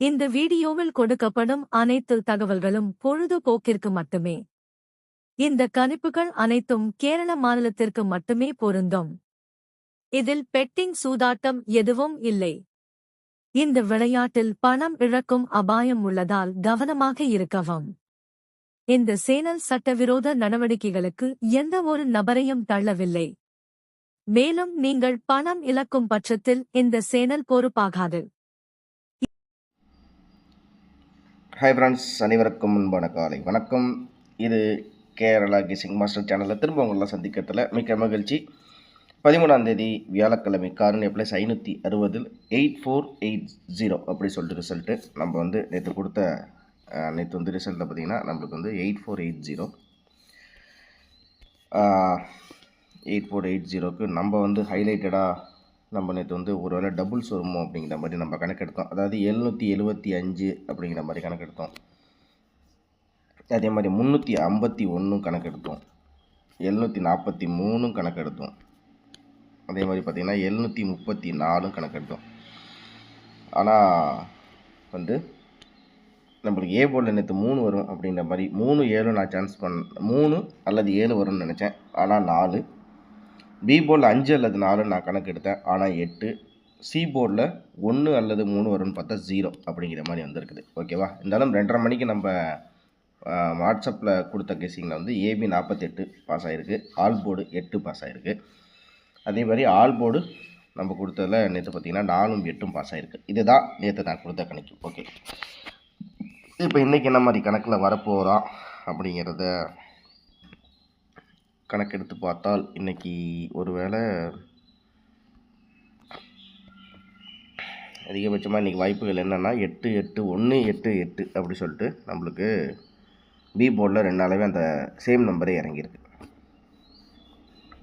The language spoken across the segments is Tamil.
இந்த வீடியோவில் கொடுக்கப்படும் அனைத்து தகவல்களும் பொழுதுபோக்கிற்கு மட்டுமே. இந்த கணிப்புகள் அனைத்தும் கேரள மாநிலத்திற்கு மட்டுமே பொருந்தும். இதில் பெட்டிங் சூதாட்டம் எதுவும் இல்லை. இந்த விளையாட்டில் பணம் இழக்கும் அபாயம் உள்ளதால் கவனமாக இருக்கவும். இந்த சேனல் சட்டவிரோத நடவடிக்கைகளுக்கு எந்த ஒரு நபரையும் தள்ளவில்லை. மேலும் நீங்கள் பணம் இழக்கும் பட்சத்தில் இந்த சேனல் பொறுப்பாகாது. ஹாய் ஃப்ரெண்ட்ஸ் அனைவருக்கும் முன்பான காலை வணக்கம். இது கேரளா கிசிங் மாஸ்டர் சேனலில் திரும்ப உங்களெலாம் சந்திக்கிறதுல மிக்க மகிழ்ச்சி. பதிமூணாம் தேதி வியாழக்கிழமை காரணி ப்ளஸ் ஐநூற்றி அறுபதில் எயிட் ஃபோர் எயிட் ஜீரோ அப்படி சொல்லிட்டு ரிசல்ட்டு நம்ம வந்து நேற்று கொடுத்த நேற்று வந்து ரிசல்ட்டில் பார்த்தீங்கன்னா நம்மளுக்கு வந்து eight four eight zero eight four eight ஜீரோக்கு நம்ம வந்து ஹைலைட்டடாக நம்ம நேற்று வந்து ஒரு வேளை டபுள்ஸ் வருமோ அப்படிங்கிற மாதிரி நம்ம கணக்கெடுத்தோம். அதாவது எழுநூற்றி எழுபத்தி அஞ்சு அப்படிங்கிற மாதிரி கணக்கெடுத்தோம். அதே மாதிரி முந்நூற்றி ஐம்பத்தி ஒன்றும் கணக்கெடுத்தோம். எழுநூற்றி நாற்பத்தி மூணும் கணக்கெடுத்தோம். அதே மாதிரி பார்த்திங்கன்னா எழுநூற்றி முப்பத்தி நாலும் கணக்கெடுத்தோம். ஆனால் வந்து நம்மளுக்கு ஏ போர்டில் நேற்று மூணு வரும் அப்படிங்கிற மாதிரி மூணு ஏழு நான் சான்ஸ் பண்ண மூணு அல்லது ஏழு வரும்னு நினச்சேன். ஆனால் நாலு. பி போர்டில் அஞ்சு அல்லது நாலு நான் கணக்கு எடுத்தேன் ஆனால் எட்டு சி போர்டில் ஒன்று அல்லது மூணு வரும்னு பார்த்தா ஜீரோ அப்படிங்கிற மாதிரி வந்திருக்குது. ஓகேவா இருந்தாலும் ரெண்டரை மணிக்கு நம்ம வாட்ஸ்அப்பில் கொடுத்த கெஸிங்கில் வந்து ஏபி நாற்பத்தெட்டு பாஸ் ஆகிருக்கு ஆல் போர்டு எட்டு பாஸ் ஆகிருக்கு அதே மாதிரி ஆல் போர்டு நம்ம கொடுத்ததில் நேற்று பார்த்திங்கன்னா நாலும் எட்டும் பாஸ் ஆகிருக்கு இதுதான் நேற்று நான் கொடுத்த கணக்கு. ஓகே இப்போ இன்றைக்கி என்ன மாதிரி கணக்கில் வரப்போகிறோம் அப்படிங்கிறத கணக்கெடுத்து பார்த்தால் இன்றைக்கி ஒருவேளை அதிகபட்சமாக இன்றைக்கி வாய்ப்புகள் என்னென்னா எட்டு எட்டு ஒன்று எட்டு எட்டு அப்படி சொல்லிட்டு நம்மளுக்கு பி போர்டில் ரெண்டு நாளாகவே அந்த சேம் நம்பரே இறங்கியிருக்கு.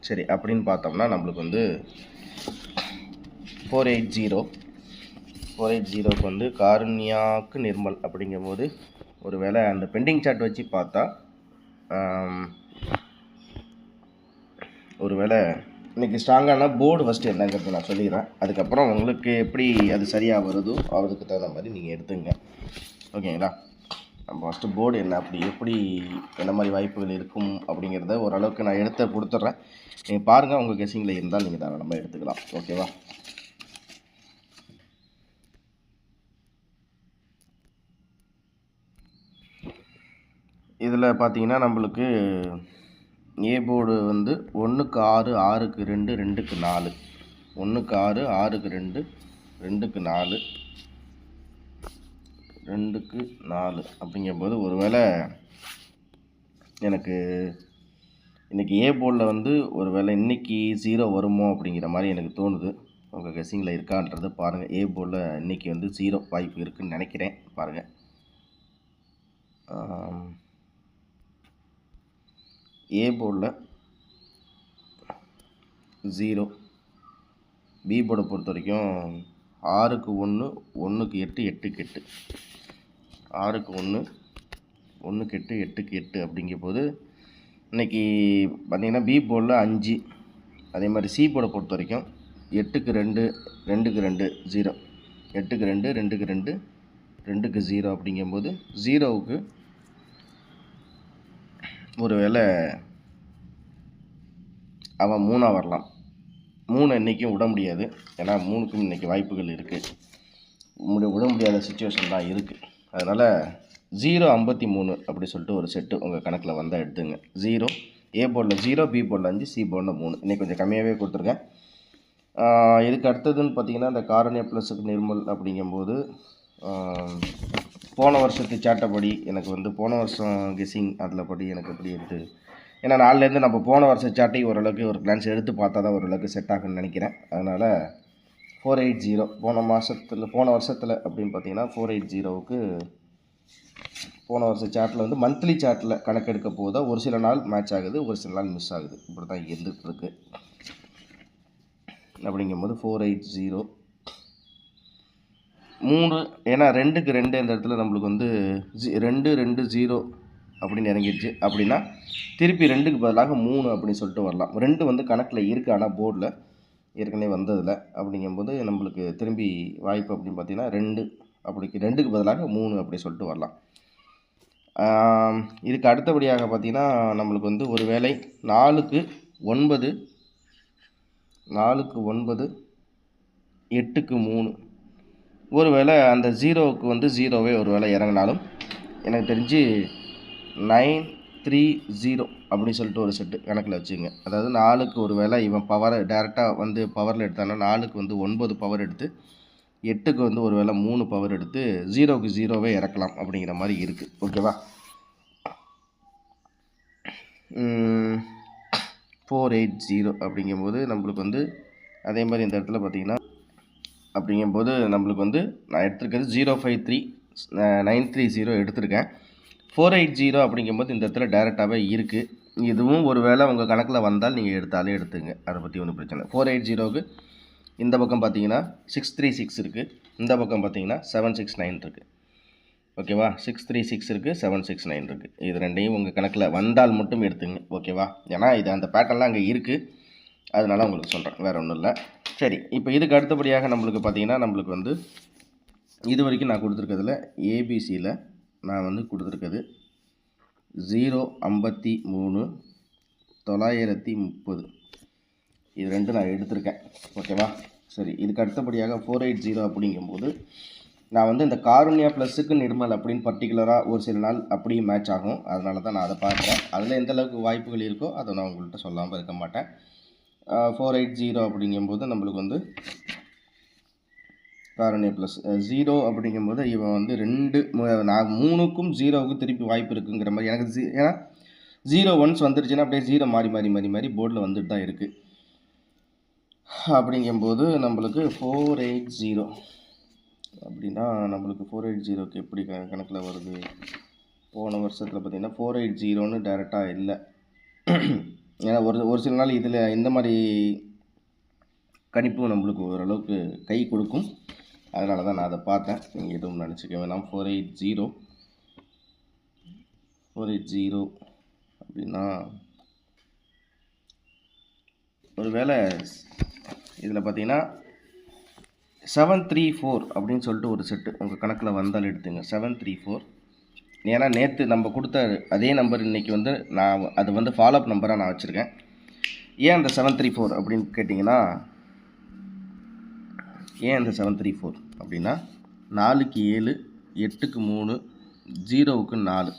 சரி அப்படின்னு பார்த்தோம்னா நம்மளுக்கு வந்து four eight zero four eight ஜீரோக்கு வந்து காருண்யாக்கு நிர்மல் அப்படிங்கும்போது ஒரு வேளை அந்த பெண்டிங் சார்ட் வச்சு பார்த்தா ஒரு வேளை இன்றைக்கி ஸ்ட்ராங்கான போர்டு ஃபஸ்ட்டு என்னங்கிறது நான் சொல்லிடுறேன். அதுக்கப்புறம் உங்களுக்கு எப்படி அது சரியாக வருதோ அதுக்கு தகுந்த மாதிரி நீங்கள் எடுத்துங்க. ஓகேங்களா நம்ம ஃபஸ்ட்டு போர்டு என்ன அப்படி எப்படி என்ன மாதிரி வாய்ப்புகள் இருக்கும் அப்படிங்கிறத ஓரளவுக்கு நான் எடுத்து கொடுத்துட்றேன். நீங்கள் பாருங்கள் உங்கள் கெஸிங்கில் இருந்தால் நீங்கள் தாராளமாக எடுத்துக்கலாம். ஓகேவா இதில் பார்த்தீங்கன்னா நம்மளுக்கு ஏ போர்டு வந்து ஒன்றுக்கு ஆறு ஆறுக்கு ரெண்டு ரெண்டுக்கு நாலு. ஒன்றுக்கு ஆறு ஆறுக்கு ரெண்டு ரெண்டுக்கு நாலு. ரெண்டுக்கு நாலு. அப்படிங்கும்போது ஒருவேளை எனக்கு இன்றைக்கி ஏ போர்டில் வந்து ஒரு வேளை இன்றைக்கி ஜீரோ வருமோ அப்படிங்கிற மாதிரி எனக்கு தோணுது. உங்கள் கெஸிங்கில் இருக்கான்றது பாருங்கள் ஏ போர்டில் இன்றைக்கி வந்து ஜீரோ வாய்ப்பு இருக்குதுன்னு நினைக்கிறேன். பாருங்கள் ஏ போர்டில் ஜீரோ பி போர்டை பொறுத்த வரைக்கும் ஆறுக்கு ஒன்று ஒன்றுக்கு எட்டு எட்டுக்கு எட்டு. ஆறுக்கு ஒன்று ஒன்றுக்கு எட்டு எட்டுக்கு எட்டு அப்படிங்கும்போது இன்றைக்கி பார்த்திங்கன்னா பி போர்டில் அஞ்சு. அதே மாதிரி சி போர்டை பொறுத்த வரைக்கும் எட்டுக்கு ரெண்டு ரெண்டுக்கு ரெண்டு ஜீரோ எட்டுக்கு ரெண்டு ரெண்டுக்கு ரெண்டு ரெண்டுக்கு ஜீரோ அப்படிங்கும்போது ஜீரோவுக்கு ஒரு வேளை அவன் மூணாக வரலாம். மூணு இன்றைக்கும் விட முடியாது. ஏன்னா மூணுக்கும் இன்றைக்கி வாய்ப்புகள் இருக்குது முடி விட முடியாத சுச்சுவேஷன் தான் இருக்குது அதனால் ஜீரோ ஐம்பத்தி மூணு அப்படி சொல்லிட்டு ஒரு செட்டு உங்கள் கணக்கில் வந்தால் எடுத்துங்க. ஜீரோ ஏ போர்டில் ஜீரோ பி போர்டில் அஞ்சு சி போர்டில் மூணு. இன்றைக்கி கொஞ்சம் கம்மியாகவே கொடுத்துருக்கேன் இதுக்கு அடுத்ததுன்னு பார்த்தீங்கன்னா இந்த காரணிய ப்ளஸுக்கு நிர்மல் அப்படிங்கும்போது போன வருஷத்து சாட்டப்படி எனக்கு வந்து போன வருஷம் கெஸிங் அதில் படி எனக்கு எப்படி எடுத்து ஏன்னா நாலுலேருந்து நம்ம போன வருஷம் சாட்டை ஓரளவுக்கு ஒரு கிளான்ஸ் எடுத்து பார்த்தா தான் ஓரளவுக்கு செட் ஆகும்னு நினைக்கிறேன். அதனால் ஃபோர் எயிட் ஜீரோ போன மாதத்தில் போன வருஷத்தில் அப்படின்னு பார்த்தீங்கன்னா ஃபோர் எயிட் ஜீரோவுக்கு போன வருஷம் சாட்டில் வந்து மந்த்லி சாட்டில் கணக்கெடுக்க போதா ஒரு சில நாள் மேட்ச் ஆகுது ஒரு சில நாள் மிஸ் ஆகுது. இப்படி தான் இருந்துகிட்ருக்கு அப்படிங்கும்போது ஃபோர் எயிட் ஜீரோ மூணு ஏன்னா ரெண்டுக்கு ரெண்டு இந்த இடத்துல நம்மளுக்கு வந்து ஜி ரெண்டு ரெண்டு ஜீரோ அப்படின்னு இறங்கிடுச்சு. அப்படின்னா திருப்பி ரெண்டுக்கு பதிலாக மூணு அப்படின்னு சொல்லிட்டு வரலாம். ரெண்டு வந்து கணக்கில் இருக்குது ஆனால் போர்டில் ஏற்கனவே வந்ததில். அப்படிங்கும்போது நம்மளுக்கு திரும்பி வாய்ப்பு அப்படின்னு பார்த்திங்கன்னா ரெண்டு அப்படிக்கு ரெண்டுக்கு பதிலாக மூணு அப்படி சொல்லிட்டு வரலாம். இதுக்கு அடுத்தபடியாக பார்த்தீங்கன்னா நம்மளுக்கு வந்து ஒரு வேளை நாலுக்கு ஒன்பது நாலுக்கு ஒன்பது எட்டுக்கு மூணு ஒரு வேளை அந்த ஜீரோவுக்கு வந்து ஜீரோவே ஒரு வேளை இறங்கினாலும் எனக்கு தெரிஞ்சு நைன் த்ரீ ஜீரோ அப்படின்னு சொல்லிட்டு ஒரு செட்டு கணக்கில் வச்சுங்க அதாவது நாலுக்கு ஒரு வேளை இவன் பவரை டேரெக்டாக வந்து பவரில் எடுத்தானா நாலுக்கு வந்து ஒன்பது பவர் எடுத்து எட்டுக்கு வந்து ஒரு வேளை மூணு பவர் எடுத்து ஜீரோக்கு ஜீரோவே இறக்கலாம் அப்படிங்கிற மாதிரி இருக்குது ஓகேவா ஃபோர் எயிட் ஜீரோ அப்படிங்கும்போது நம்மளுக்கு வந்து அதே மாதிரி இந்த இடத்துல பார்த்திங்கன்னா அப்படிங்கும்போது நம்மளுக்கு வந்து நான் எடுத்திருக்கிறது zero five three nine three zero எடுத்திருக்கேன். ஃபோர் எயிட் ஜீரோ அப்படிங்கும்போது இந்த இடத்துல டேரெக்டாகவே இருக்குது இதுவும் ஒரு வேளை உங்கள் கணக்கில் வந்தால் நீங்கள் எடுத்தாலே எடுத்துங்க. அதை பற்றி ஒன்றும் பிரச்சனை ஃபோர் எயிட் ஜீரோவுக்கு இந்த பக்கம் பார்த்தீங்கன்னா சிக்ஸ் த்ரீ சிக்ஸ் இருக்குது இந்த பக்கம் பார்த்தீங்கன்னா செவன் சிக்ஸ் நைன் இருக்குது ஓகேவா சிக்ஸ் த்ரீ சிக்ஸ் இருக்குது செவன் சிக்ஸ் நைன் இருக்குது இது ரெண்டையும் உங்கள் கணக்கில் வந்தால் மட்டும் எடுத்துங்க. ஓகேவா ஏன்னா இது அந்த பேட்டர்லாம் அங்கே இருக்குது அதனால உங்களுக்கு சொல்கிறேன் வேறு ஒன்றும் இல்லை. சரி இப்போ இதுக்கு அடுத்தபடியாக நம்மளுக்கு பார்த்தீங்கன்னா நம்மளுக்கு வந்து இது வரைக்கும் நான் கொடுத்துருக்கிறதுல ஏபிசியில் நான் வந்து கொடுத்துருக்கிறது ஜீரோ ஐம்பத்தி மூணு தொள்ளாயிரத்தி முப்பது. இது ரெண்டு நான் எடுத்திருக்கேன். ஓகேவா சரி இதுக்கு அடுத்தபடியாக ஃபோர் எயிட் ஜீரோ அப்படிங்கும்போது நான் வந்து இந்த காருண்யா ப்ளஸுக்கு நிர்மல் அப்படின்னு பர்டிகுலராக ஒரு சில நாள் அப்படியும் மேட்ச் ஆகும். அதனால தான் நான் அதை பார்க்குறேன். அதில் எந்த அளவுக்கு வாய்ப்புகள் இருக்கோ அதை நான் உங்கள்கிட்ட சொல்லாமல் இருக்க மாட்டேன். ஃபோர் எயிட் ஜீரோ அப்படிங்கும்போது நம்மளுக்கு வந்து காரணி ப்ளஸ் ஜீரோ அப்படிங்கும்போது இவன் வந்து ரெண்டு நான் மூணுக்கும் ஜீரோவுக்கும் திருப்பி வாய்ப்பு இருக்குங்கிற மாதிரி எனக்கு ஜீ ஏன்னா ஜீரோ ஒன்ஸ் வந்துருச்சுன்னா அப்படியே ஜீரோ மாறி மாறி மாறி மாறி போர்டில் வந்துட்டு தான் இருக்குது அப்படிங்கும்போது நம்மளுக்கு ஃபோர் எயிட் ஜீரோ அப்படின்னா நம்மளுக்கு ஃபோர் எயிட் ஜீரோக்கு எப்படி க கணக்கில் வருது? போன வருஷத்தில் பார்த்திங்கன்னா ஃபோர் எயிட் ஜீரோன்னு டேரெக்டாக இல்லை. ஏன்னா ஒரு ஒரு சில நாள் இதில் இந்த மாதிரி கணிப்பும் நம்மளுக்கு ஓரளவுக்கு கை கொடுக்கும். அதனால தான் நான் அதை பார்த்தேன். நீங்கள் எதுவும் நினச்சிக்க வேணாம். Four eight zero four eight zero அப்படின்னா ஒருவேளை இதில் பார்த்தீங்கன்னா செவன் த்ரீ ஃபோர் அப்படின்னு சொல்லிட்டு ஒரு செட்டு உங்கள் கணக்கில் வந்தால் எடுத்துங்க. செவன் த்ரீ ஃபோர் ஏன்னா நேற்று நம்ம கொடுத்த அதே நம்பர் இன்றைக்கி வந்து நான் அது வந்து ஃபாலோஅப் நம்பராக நான் வச்சுருக்கேன். ஏன் அந்த செவன் த்ரீ ஃபோர் அப்படின்னு கேட்டிங்கன்னா ஏன் அந்த செவன் த்ரீ ஃபோர் அப்படின்னா நாலுக்கு ஏழு எட்டுக்கு மூணு ஜீரோவுக்கு நாலு.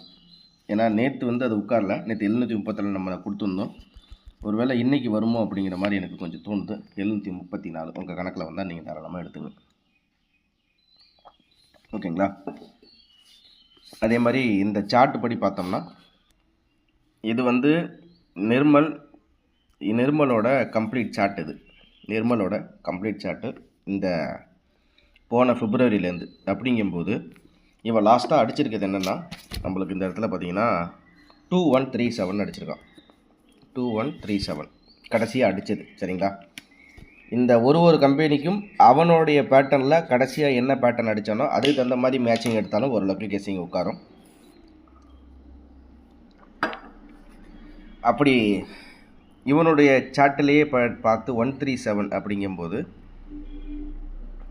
ஏன்னா நேற்று வந்து அது உட்காரல. நேற்று எழுநூற்றி முப்பத்தில் நம்ம கொடுத்துருந்தோம். ஒருவேளை இன்றைக்கி வருமோ அப்படிங்கிற மாதிரி எனக்கு கொஞ்சம் தோணுது. எழுநூற்றி முப்பத்தி நாலு. உங்கள் கணக்கில் வந்தால் நீங்கள் தாராளமாக எடுத்துங்க ஓகேங்களா? அதே மாதிரி இந்த சார்ட் படி பார்த்தோம்னா இது வந்து நிர்மல் நிர்மலோட கம்ப்ளீட் சார்ட் இது. நிர்மலோட கம்ப்ளீட் சார்ட்டு இந்த போன பிப்ரவரியிலேருந்து. அப்படிங்கும்போது இவன் லாஸ்ட்டாக அடிச்சிருக்கிறது என்னென்னா நம்மளுக்கு இந்த இடத்துல பார்த்தீங்கன்னா டூ ஒன் த்ரீ செவன் அடிச்சிருக்கான். டூ ஒன் த்ரீ செவன் கடைசியாக அடித்தது சரிங்களா? இந்த ஒரு ஒரு கம்பெனிக்கும் அவனுடைய பேட்டர்னில் கடைசியாக என்ன பேட்டர்ன் அடித்தானோ அதுக்கு தகுந்த மாதிரி மேட்சிங் எடுத்தாலும் ஓரளவுக்கு கெஸிங் உட்காரும். அப்படி இவனுடைய சாட்டிலேயே பா பார்த்து ஒன் த்ரீ செவன் அப்படிங்கும்போது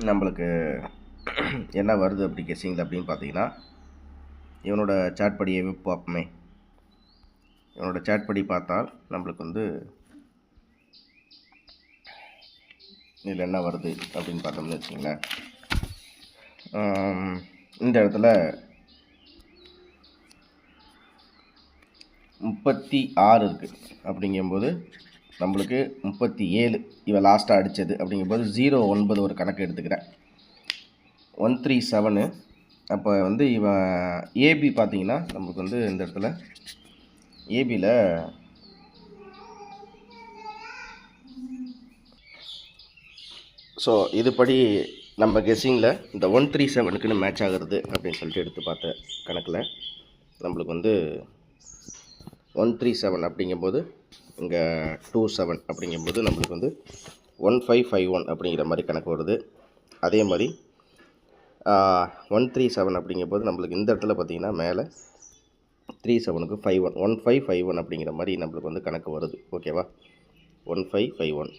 நம்மளுக்கு என்ன வருது அப்படி கெஸிங்கில் அப்படின்னு பார்த்தீங்கன்னா இவனோட சாட் படியை பார்ப்போமே இவனோட சாட் படி பார்த்தால் நம்மளுக்கு வந்து இதில் என்ன வருது அப்படின்னு பார்த்தோம்னு வச்சுங்களேன் இந்த இடத்துல முப்பத்தி ஆறு இருக்குது அப்படிங்கும்போது நம்மளுக்கு முப்பத்தி ஏழு இவன் லாஸ்ட்டாக அடித்தது அப்படிங்கும்போது ஜீரோ ஒன்பது ஒரு கணக்கு எடுத்துக்கிறேன். ஒன் த்ரீ செவனு அப்போ வந்து இவன் ஏபி பார்த்தீங்கன்னா நம்மளுக்கு வந்து இந்த இடத்துல ஏபியில் ஸோ இதுபடி நம்ம கெஸ்ஸிங்கில் இந்த ஒன் த்ரீ செவனுக்குன்னு மேட்ச் ஆகுறது அப்படின்னு சொல்லிட்டு எடுத்து பார்த்த கணக்கில் நம்மளுக்கு வந்து ஒன் த்ரீ செவன் அப்படிங்கும்போது இங்கே டூ செவன் அப்படிங்கும்போது நம்மளுக்கு வந்து ஒன் ஃபைவ் ஃபைவ் ஒன் அப்படிங்கிற மாதிரி கணக்கு வருது. அதே மாதிரி ஒன் த்ரீ செவன் அப்படிங்கும்போது நம்மளுக்கு இந்த இடத்துல பார்த்தீங்கன்னா மேலே த்ரீ செவனுக்கு five one one five five one அப்படிங்கிற மாதிரி நம்மளுக்கு வந்து கணக்கு வருது. ஓகேவா one five five one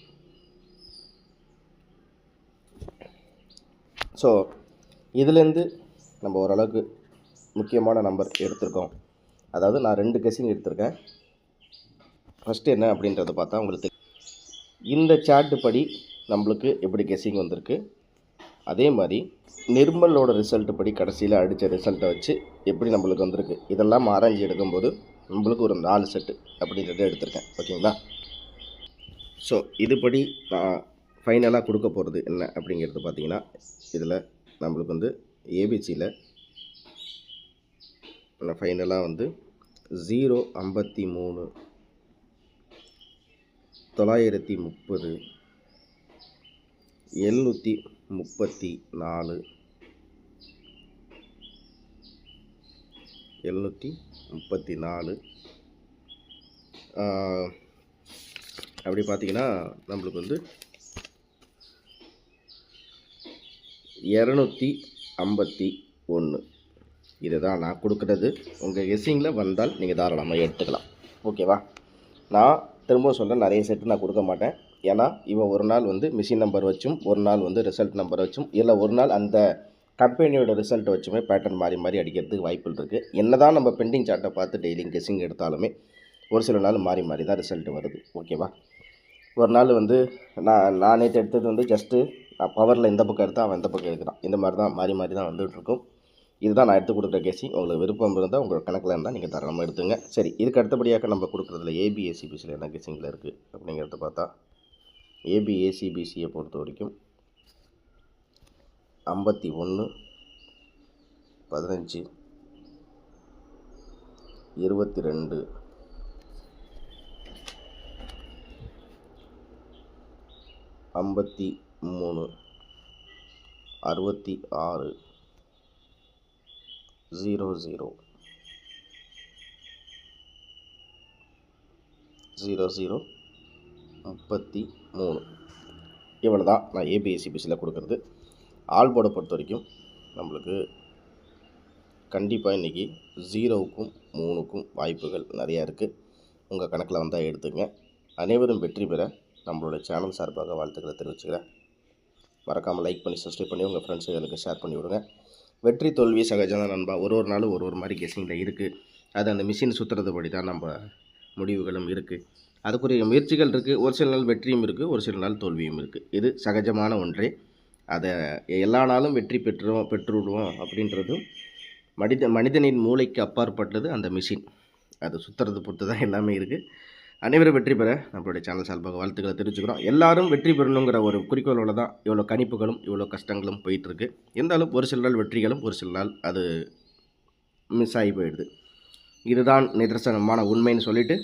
so இதுலேருந்து நம்ம ஓரளவுக்கு முக்கியமான நம்பர் எடுத்திருக்கோம். அதாவது நான் ரெண்டு கெஸிங் எடுத்திருக்கேன். ஃபஸ்ட்டு என்ன அப்படின்றத பார்த்தா உங்களுக்கு இந்த சார்ட்டு படி நம்மளுக்கு எப்படி கெஸிங் வந்திருக்கு? அதே மாதிரி நிர்மலோட ரிசல்ட் படி கடைசியில் அடித்த ரிசல்ட்டை வச்சு எப்படி நம்மளுக்கு வந்திருக்கு? இதெல்லாம் ஆராய்ச்சி எடுக்கும்போது நம்மளுக்கு ஒரு நாலு செட்டு அப்படின்றத எடுத்திருக்கேன். ஓகேங்களா ஸோ இதுபடி நான் ஃபைனலாக கொடுக்க போகிறது என்ன அப்படிங்கிறது பார்த்தீங்கன்னா இதில் நம்மளுக்கு வந்து ஏபிசியில் ஃபைனலாக வந்து ஜீரோ ஐம்பத்தி மூணு தொள்ளாயிரத்தி முப்பது எழுநூற்றி முப்பத்தி நாலு எழுநூற்றி முப்பத்தி நாலு. அப்படி பார்த்தீங்கன்னா நம்மளுக்கு வந்து இரநூத்தி ஐம்பத்தி ஒன்று. இதுதான் நான் கொடுக்குறது. உங்கள் கெஸ்ஸிங்கில் வந்தால் நீங்கள் தாராளமாக எடுத்துக்கலாம். ஓகேவா நான் திரும்ப சொல்கிறேன் நிறைய செட்டு நான் கொடுக்க மாட்டேன். ஏன்னா இவன் ஒரு நாள் வந்து மிஷின் நம்பர் வச்சும் ஒரு நாள் வந்து ரிசல்ட் நம்பர் வச்சும் இல்லை ஒரு நாள் அந்த கம்பெனியோட ரிசல்ட் வச்சுமே பேட்டர்ன் மாறி மாறி அடிக்கிறதுக்கு வாய்ப்புகள் இருக்குது என்ன தான் நம்ம பெண்டிங் சார்ட்டை பார்த்து டெய்லியும் கெஸ்ஸிங் எடுத்தாலுமே ஒரு சில நாள் மாறி மாறி தான் ரிசல்ட் வருது. ஓகேவா ஒரு நாள் வந்து நான் நான் நேற்று எடுத்தது வந்து ஜஸ்ட்டு பவரில் இந்த பக்கம் எடுத்தால் அவன் இந்த பக்கம் எடுக்கிறான். இந்த மாதிரி தான் மாறி மாறி தான் வந்துகிட்ருக்கும் இதுதான் நான் எடுத்து கொடுக்குற கேசி உங்களுக்கு விருப்பம் இருந்தால் உங்கள் கணக்கில் இருந்தால் நீங்கள் தாராளமாக எடுத்துங்க. சரி இதுக்கு அடுத்தபடியாக நம்ம கொடுக்குறதுல ஏபிஎஸ்சிபிசியில் என்ன கேசிங்கில் இருக்குது அப்படிங்கிறத பார்த்தா ஏபிஏசிபிசியை பொறுத்த வரைக்கும் ஐம்பத்தி ஒன்று பதினஞ்சு இருபத்தி ரெண்டு ஐம்பத்தி மூணு. அறுபத்தி ஆறு. Zero zero. Zero zero. முப்பத்தி மூணு. இவ்வளோ தான் நான் ஏபிஎஸ்சிபிசியில் கொடுக்குறது. ஆல் போர்டை பொறுத்த வரைக்கும் நம்மளுக்கு கண்டிப்பாக இன்றைக்கி ஜீரோவுக்கும் மூணுக்கும் வாய்ப்புகள் நிறையா இருக்குது உங்கள் கணக்கில் வந்தால் எடுத்துங்க அனைவரும் வெற்றி பெற நம்மளோட சேனல் சார்பாக வாழ்த்துக்களை தெரிவிச்சுக்கிறேன். மறக்காமல் லைக் பண்ணி சப்ஸ்கிரைப் பண்ணி உங்கள் ஃப்ரெண்ட்ஸுகளுக்கு ஷேர் பண்ணி விடுங்க. வெற்றி தோல்வி சகஜம் நண்பா. ஒரு ஒரு நாளும் ஒரு ஒரு மாதிரி கெஸிங்கில் இருக்குது அது அந்த மிஷின் சுற்றுறது படி தான் நம்ம முடிவுகளும் இருக்குது அதுக்குரிய முயற்சிகள் இருக்குது ஒரு சில நாள் வெற்றியும் இருக்குது ஒரு சில நாள் தோல்வியும் இருக்குது இது சகஜமான ஒன்றே. அதை எல்லா நாளும் வெற்றி பெற்றுவோம் பெற்றுவிடுவோம் அப்படின்றதும் மனித மனிதனின் மூளைக்கு அப்பாற்பட்டது அந்த மிஷின் அது சுற்றுறது பொறுத்து தான் எல்லாமே இருக்குது அனைவரும் வெற்றி பெற நம்மளுடைய சேனல் சார்பாக வாழ்த்துக்களை தெரிவிச்சுக்கிறோம். எல்லாரும் வெற்றி பெறணுங்கிற ஒரு குறிக்கோளோட தான் இவ்வளோ கணிப்புகளும் இவ்வளோ கஷ்டங்களும் போயிட்டுருக்கு. இருந்தாலும் ஒரு சில நாள் வெற்றிகளும் ஒரு சில நாள் அது மிஸ் ஆகி போயிடுது. இதுதான் நிதர்சனமான உண்மைன்னு சொல்லிட்டு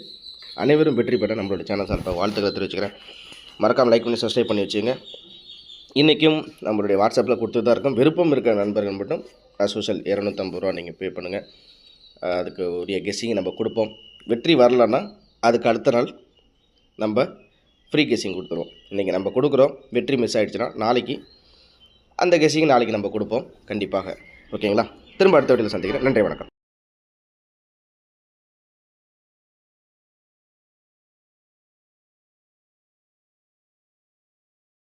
அனைவரும் வெற்றி பெற நம்மளோட சேனல் சார்பாக வாழ்த்துக்களை தெரிவிச்சுக்கிறேன். மறக்காமல் லைக் பண்ணி சப்ஸ்கிரைப் பண்ணி வச்சுங்க இன்றைக்கும் நம்மளுடைய வாட்ஸ்அப்பில் கொடுத்துட்டு தான் இருக்கும். விருப்பம் இருக்கிற நண்பர்கள் மட்டும் சோஷியல் இரநூத்தம்பது ரூபா நீங்கள் பே பண்ணுங்கள் அதுக்கு உரிய கெஸ்ஸிங் நம்ம கொடுப்போம். வெற்றி வரலன்னா அதுக்கு அடுத்த நாள் நம்ம ஃப்ரீ கெஸிங் கொடுத்துருவோம். இன்றைக்கி நம்ம கொடுக்குறோம் வெற்றி மிஸ் ஆகிடுச்சுன்னா நாளைக்கு அந்த கெஸிங் நாளைக்கு நம்ம கொடுப்போம் கண்டிப்பாக. ஓகேங்களா? திரும்ப அடுத்த வீட்டில் சந்திக்கிறேன். நன்றி வணக்கம்.